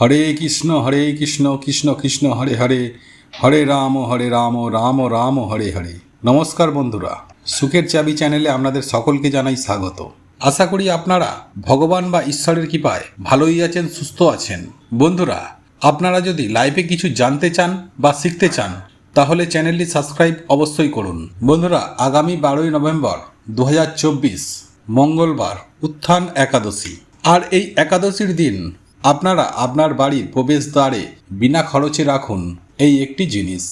হরে কৃষ্ণ হরে কৃষ্ণ কৃষ্ণ কৃষ্ণ, হরে হরে। হরে রাম হরে রাম রাম রাম, হরে হরে। নমস্কার বন্ধুরা। সুখের চাবি চ্যানেলে আপনাদের সকলকে জানাই স্বাগত। আশা করি আপনারা ভগবান বা ঈশ্বরের কৃপায় ভালোই আছেন, সুস্থ আছেন। বন্ধুরা, আপনারা যদি লাইফে কিছু জানতে চান বা শিখতে চান, তাহলে চ্যানেলটি সাবস্ক্রাইব অবশ্যই করুন। বন্ধুরা, আগামী বারোই নভেম্বর দু হাজার চব্বিশ, মঙ্গলবার, উত্থান একাদশী। আর এই একাদশীর দিন আপনারা আপনার বাড়ির প্রবেশদ্বারে বিনা খরচে রাখুন এই একটি জিনিস।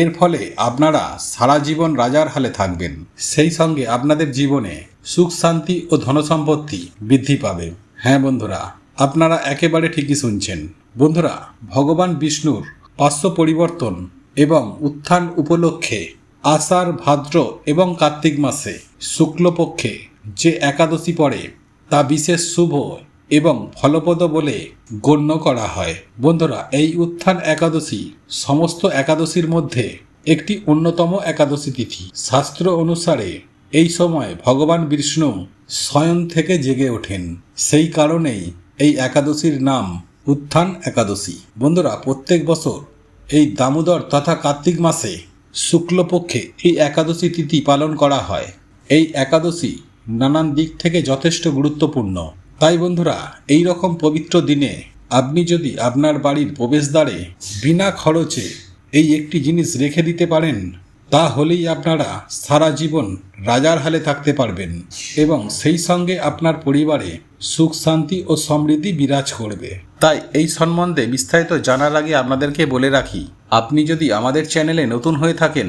এর ফলে আপনারা সারা জীবন রাজার হালে থাকবেন। সেই সঙ্গে আপনাদের জীবনে সুখ, শান্তি ও ধনসম্পত্তি বৃদ্ধি পাবে। হ্যাঁ বন্ধুরা, আপনারা একেবারে ঠিকই শুনছেন। বন্ধুরা, ভগবান বিষ্ণুর পার্শ্ব পরিবর্তন এবং উত্থান উপলক্ষে আষাঢ়, ভাদ্র এবং কার্তিক মাসে শুক্লপক্ষে যে একাদশী পড়ে, তা বিশেষ শুভ এবং ফলপ্রদ বলে গণ্য করা হয়। বন্ধুরা, এই উত্থান একাদশী সমস্ত একাদশীর মধ্যে একটি অন্যতম একাদশী তিথি। শাস্ত্র অনুসারে এই সময় ভগবান বিষ্ণু স্বয়ং থেকে জেগে ওঠেন। সেই কারণেই এই একাদশীর নাম উত্থান একাদশী। বন্ধুরা, প্রত্যেক বছর এই দামোদর তথা কার্তিক মাসে শুক্লপক্ষে এই একাদশী তিথি পালন করা হয়। এই একাদশী নানান দিক থেকে যথেষ্ট গুরুত্বপূর্ণ। তাই বন্ধুরা এই রকম পবিত্র দিনে আপনি যদি আপনার বাড়ির প্রবেশদ্বারে বিনা খরচে এই একটি জিনিস রেখে দিতে পারেন, তাহলেই আপনারা সারা জীবন রাজার হালে থাকতে পারবেন এবং সেই সঙ্গে আপনার পরিবারে সুখ, শান্তি ও সমৃদ্ধি বিরাজ করবে। তাই এই সম্বন্ধে বিস্তারিত জানার আগে আপনাদেরকে বলে রাখি, আপনি যদি আমাদের চ্যানেলে নতুন হয়ে থাকেন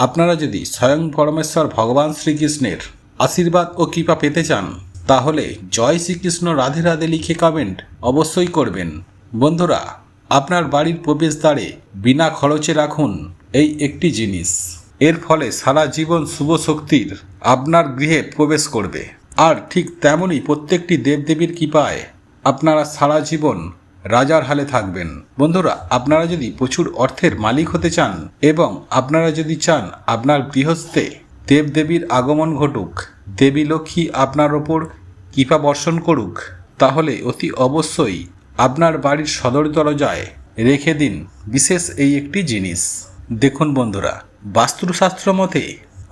আপনারা যদি স্বয়ং পরমেশ্বর ভগবান শ্রীকৃষ্ণের আশীর্বাদ ও কৃপা পেতে চান, তাহলে জয় শ্রীকৃষ্ণ রাধে রাধে লিখে কমেন্ট অবশ্যই করবেন। বন্ধুরা, আপনার বাড়ির প্রবেশদ্বারে বিনা খরচে রাখুন এই একটি জিনিস। এর ফলে সারা জীবন শুভ শক্তির আপনার গৃহে প্রবেশ করবে। আর ঠিক তেমনই প্রত্যেকটি দেবদেবীর কৃপায় আপনারা সারা জীবন রাজার হালে থাকবেন। বন্ধুরা, আপনারা যদি প্রচুর অর্থের মালিক হতে চান এবং আপনারা যদি চান আপনার গৃহস্থে দেবদেবীর আগমন ঘটুক, দেবী লক্ষ্মী আপনার ওপর কৃপা বর্ষণ করুক, তাহলে অতি অবশ্যই আপনার বাড়ির সদর দরজায় রেখে দিন বিশেষ এই একটি জিনিস। দেখুন বন্ধুরা, বাস্তুশাস্ত্র মতে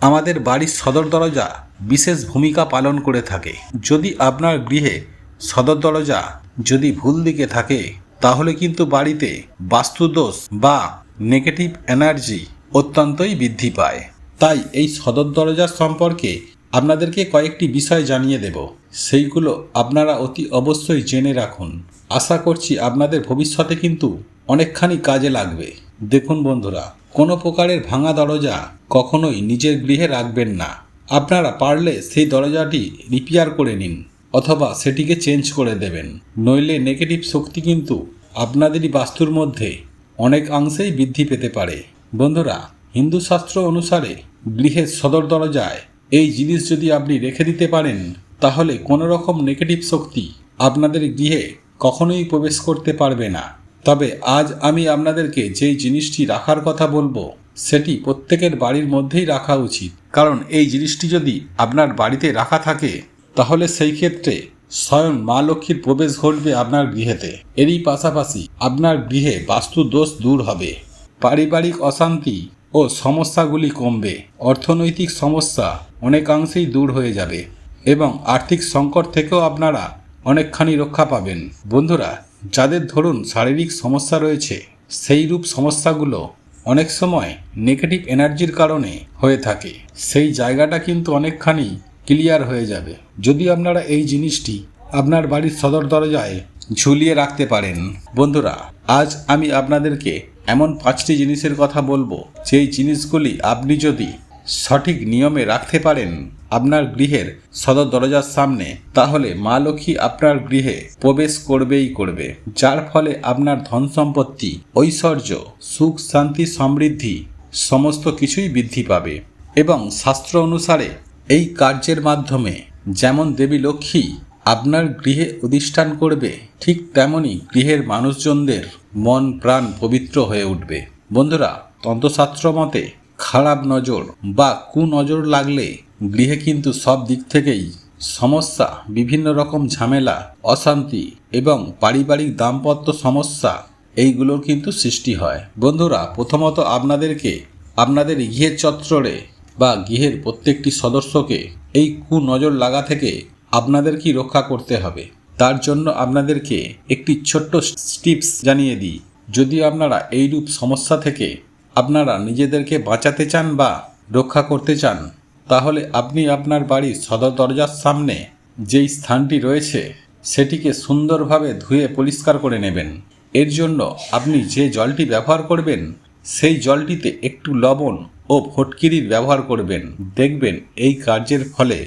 আমাদের বাড়ির সদর দরজা বিশেষ ভূমিকা পালন করে থাকে। যদি আপনার গৃহে সদর দরজা যদি ভুল দিকে থাকে, তাহলে কিন্তু বাড়িতে বাস্তুদোষ বা নেগেটিভ এনার্জি অত্যন্তই বৃদ্ধি পায়। তাই এই সদর দরজার সম্পর্কে আপনাদেরকে কয়েকটি বিষয় জানিয়ে দেব। সেইগুলো আপনারা অতি অবশ্যই জেনে রাখুন। আশা করছি আপনাদের ভবিষ্যতে কিন্তু অনেকখানি কাজে লাগবে। দেখুন বন্ধুরা, কোনো প্রকারের ভাঙা দরজা কখনোই নিজের গৃহে রাখবেন না। আপনারা পারলে সেই দরজাটি রিপেয়ার করে নিন। অথবা সেটিকে চেঞ্জ করে দেবেন। নইলে নেগেটিভ শক্তি কিন্তু আপনাদেরই বাস্তুর মধ্যে অনেক অংশেই বৃদ্ধি পেতে পারে। বন্ধুরা, হিন্দু শাস্ত্র অনুসারে গৃহের সদর দরজায় এই জিনিস যদি আপনি রেখে দিতে পারেন, তাহলে কোনো রকম নেগেটিভ শক্তি আপনাদের গৃহে কখনোই প্রবেশ করতে পারবে না। তবে আজ আমি আপনাদেরকে যেই জিনিসটি রাখার কথা বলব, সেটি প্রত্যেকের বাড়ির মধ্যেই রাখা উচিত। কারণ এই জিনিসটি যদি আপনার বাড়িতে রাখা থাকে তাহলে সেই ক্ষেত্রে স্বয়ং মা লক্ষ্মীর প্রবেশ ঘটবে আপনার গৃহেতে। এরই পাশাপাশি আপনার গৃহে বাস্তু দোষ দূর হবে। পারিবারিক অশান্তি ও সমস্যাগুলি কমবে। অর্থনৈতিক সমস্যা অনেকাংশেই দূর হয়ে যাবে এবং আর্থিক সংকট থেকেও আপনারা অনেকখানি রক্ষা পাবেন। বন্ধুরা, যাদের ধরুন শারীরিক সমস্যা রয়েছে সেই রূপ সমস্যাগুলো অনেক সময় নেগেটিভ এনার্জির কারণে হয়ে থাকে। সেই জায়গাটা কিন্তু অনেকখানি ক্লিয়ার হয়ে যাবে। যদি আপনারা এই জিনিসটি আপনার বাড়ির সদর দরজায় ঝুলিয়ে রাখতে পারেন। বন্ধুরা, আজ আমি আপনাদেরকে এমন পাঁচটি জিনিসের কথা বলব। যেই জিনিসগুলি আপনি যদি সঠিক নিয়মে রাখতে পারেন আপনার গৃহের সদর দরজার সামনে, তাহলে মা লক্ষ্মী আপনার গৃহে প্রবেশ করবেই করবে। যার ফলে আপনার ধন সম্পত্তি, ঐশ্বর্য, সুখ, শান্তি, সমৃদ্ধি সমস্ত কিছুই বৃদ্ধি পাবে। এবং শাস্ত্র অনুসারে এই কার্যের মাধ্যমে যেমন দেবী লক্ষ্মী আপনার গৃহে অধিষ্ঠান করবে, ঠিক তেমনি গৃহের মানুষজনদের মন প্রাণ পবিত্র হয়ে উঠবে। বন্ধুরা, তন্ত্রশাস্ত্র মতে খারাপ নজর বা কুনজর লাগলে গৃহে কিন্তু সব দিক থেকেই সমস্যা, বিভিন্ন রকম ঝামেলা, অশান্তি এবং পারিবারিক দাম্পত্য সমস্যা এইগুলোর কিন্তু সৃষ্টি হয়। বন্ধুরা, প্রথমত আপনাদেরকে আপনাদের গৃহের চত্বরে বা গৃহের প্রত্যেকটি সদস্যকে এই কুনজর লাগা থেকে আপনাদেরকেই রক্ষা করতে হবে? তার জন্য আপনাদেরকে একটি ছোট্ট টিপস জানিয়ে দিই। যদি আপনারা এইরূপ সমস্যা থেকে আপনারা নিজেদেরকে বাঁচাতে চান বা রক্ষা করতে চান, তাহলে আপনি আপনার বাড়ির সদর দরজার সামনে যেই স্থানটি রয়েছে, সেটিকে সুন্দরভাবে ধুয়ে পরিষ্কার করে নেবেন। এর জন্য আপনি যে জলটি ব্যবহার করবেন, সেই জলটিতে একটু লবণ ও ফটকিরির ব্যবহার করবেন। দেখবেন এই কার্যের ফলে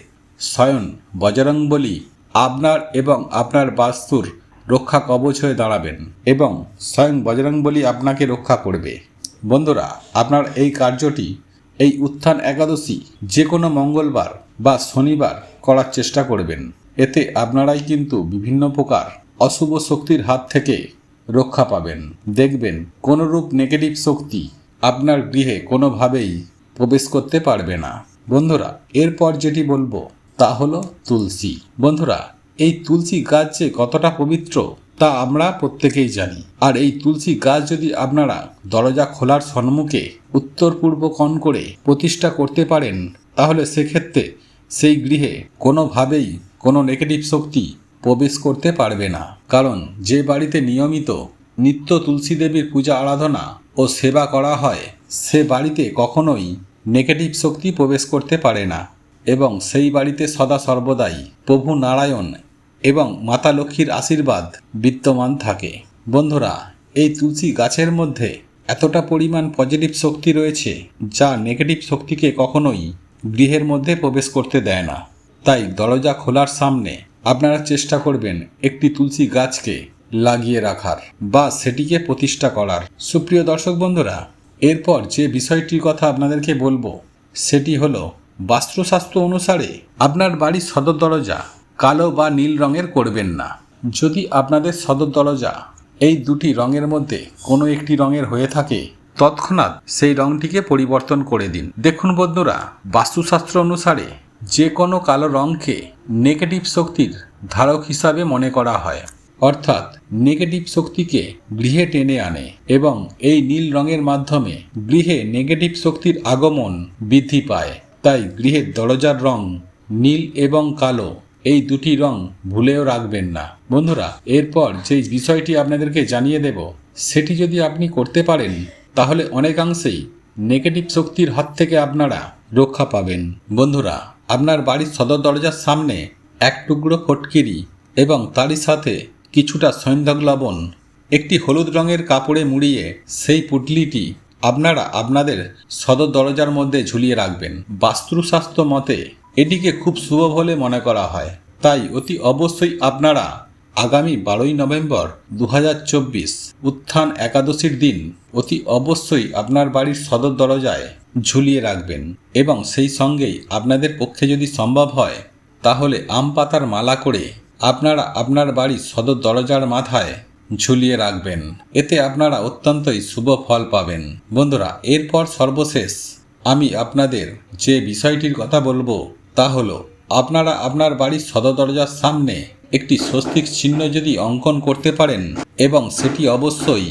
স্বয়ং বজরংবলী আপনার এবং আপনার বাস্তুর রক্ষা কবচ হয়ে দাঁড়াবেন এবং স্বয়ং বজরংবলী আপনাকে রক্ষা করবে। বন্ধুরা, আপনার এই কার্যটি এই উত্থান একাদশী যে কোনো মঙ্গলবার বা শনিবার করার চেষ্টা করবেন। এতে আপনারাই কিন্তু বিভিন্ন প্রকার অশুভ শক্তির হাত থেকে রক্ষা পাবেন। দেখবেন কোনরূপ নেগেটিভ শক্তি আপনার গৃহে কোনোভাবেই প্রবেশ করতে পারবে না। বন্ধুরা, এরপর যেটি বলব তা হলো তুলসী। বন্ধুরা, এই তুলসী গাছ যে কতটা পবিত্র তা আমরা প্রত্যেকেই জানি। আর এই তুলসী গাছ যদি আপনারা দরজা খোলার সম্মুখে উত্তর পূর্ব কোণ করে প্রতিষ্ঠা করতে পারেন, তাহলে সেক্ষেত্রে সেই গৃহে কোনোভাবেই কোনো নেগেটিভ শক্তি প্রবেশ করতে পারবে না। কারণ যে বাড়িতে নিয়মিত নিত্য তুলসী দেবীর পূজা আরাধনা ও সেবা করা হয়, সে বাড়িতে কখনোই নেগেটিভ শক্তি প্রবেশ করতে পারে না এবং সেই বাড়িতে সদা সর্বদাই প্রভু নারায়ণ এবং মাতা লক্ষ্মীর আশীর্বাদ বিদ্যমান থাকে। বন্ধুরা, এই তুলসী গাছের মধ্যে এতটা পরিমাণ পজিটিভ শক্তি রয়েছে যা নেগেটিভ শক্তিকে কখনোই গৃহের মধ্যে প্রবেশ করতে দেয় না। তাই দরজা খোলার সামনে আপনারা চেষ্টা করবেন একটি তুলসী গাছকে লাগিয়ে রাখার বা সেটিকে প্রতিষ্ঠা করার। সুপ্রিয় দর্শক বন্ধুরা, এরপর যে বিষয়টির কথা আপনাদেরকে বলব, সেটি হলো বাস্তুশাস্ত্র অনুসারে আপনার বাড়ির সদর দরজা কালো বা নীল রঙের করবেন না। যদি আপনাদের সদর দরজা এই দুটি রঙের মধ্যে কোনো একটি রঙের হয়ে থাকে, তৎক্ষণাৎ সেই রঙটিকে পরিবর্তন করে দিন। দেখুন বন্ধুরা, বাস্তুশাস্ত্র অনুসারে যে কোনো কালো রঙকে নেগেটিভ শক্তির ধারক হিসাবে মনে করা হয়। অর্থাৎ নেগেটিভ শক্তিকে গৃহে টেনে আনে এবং এই নীল রঙের মাধ্যমে গৃহে নেগেটিভ শক্তির আগমন বৃদ্ধি পায়। তাই গৃহের দরজার রং নীল এবং কালো, এই দুটি রং ভুলেও রাখবেন না। বন্ধুরা, এরপর যে বিষয়টি আপনাদেরকে জানিয়ে দেব, সেটি যদি আপনি করতে পারেন, তাহলে অনেকাংশেই নেগেটিভ শক্তির হাত থেকে আপনারা রক্ষা পাবেন। বন্ধুরা, আপনার বাড়ির সদর দরজার সামনে এক টুকরো ফটকিরি এবং তারই সাথে কিছুটা সৈন্ধক লবণ একটি হলুদ রঙের কাপড়ে মুড়িয়ে সেই পুটলিটি আপনারা আপনাদের সদর দরজার মধ্যে ঝুলিয়ে রাখবেন। বাস্তুশাস্ত্র মতে, এটিকে খুব শুভ বলে মনে করা হয়। তাই অতি অবশ্যই আপনারা আগামী বারোই নভেম্বর দু হাজার চব্বিশ উত্থান একাদশীর দিন অতি অবশ্যই আপনার বাড়ির সদর দরজায় ঝুলিয়ে রাখবেন এবং সেই সঙ্গেই আপনাদের পক্ষে যদি সম্ভব হয়, তাহলে আম পাতার মালা করে আপনারা আপনার বাড়ির সদর দরজার মাথায় ঝুলিয়ে রাখবেন। এতে আপনারা অত্যন্তই শুভ ফল পাবেন। বন্ধুরা, এরপর সর্বশেষ আমি আপনাদের যে বিষয়টির কথা বলব তা হলো, আপনারা আপনার বাড়ির সদর দরজার সামনে একটি স্বস্তিক চিহ্ন যদি অঙ্কন করতে পারেন এবং সেটি অবশ্যই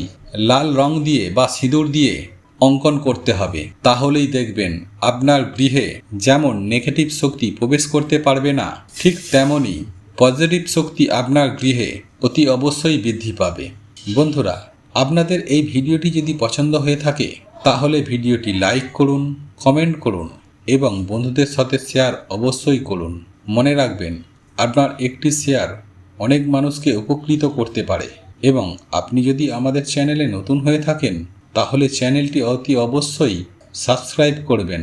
লাল রং দিয়ে বা সিঁদুর দিয়ে অঙ্কন করতে হবে, তাহলেই দেখবেন আপনার গৃহে যেমন নেগেটিভ শক্তি প্রবেশ করতে পারবে না, ঠিক তেমনই পজিটিভ শক্তি আপনার গৃহে অতি অবশ্যই বৃদ্ধি পাবে। বন্ধুরা, আপনাদের এই ভিডিওটি যদি পছন্দ হয়ে থাকে, তাহলে ভিডিওটি লাইক করুন, কমেন্ট করুন এবং বন্ধুদের সাথে শেয়ার অবশ্যই করুন। মনে রাখবেন, আপনার একটি শেয়ার অনেক মানুষকে উপকৃত করতে পারে এবং আপনি যদি আমাদের চ্যানেলে নতুন হয়ে থাকেন, তাহলে চ্যানেলটি অতি অবশ্যই সাবস্ক্রাইব করবেন।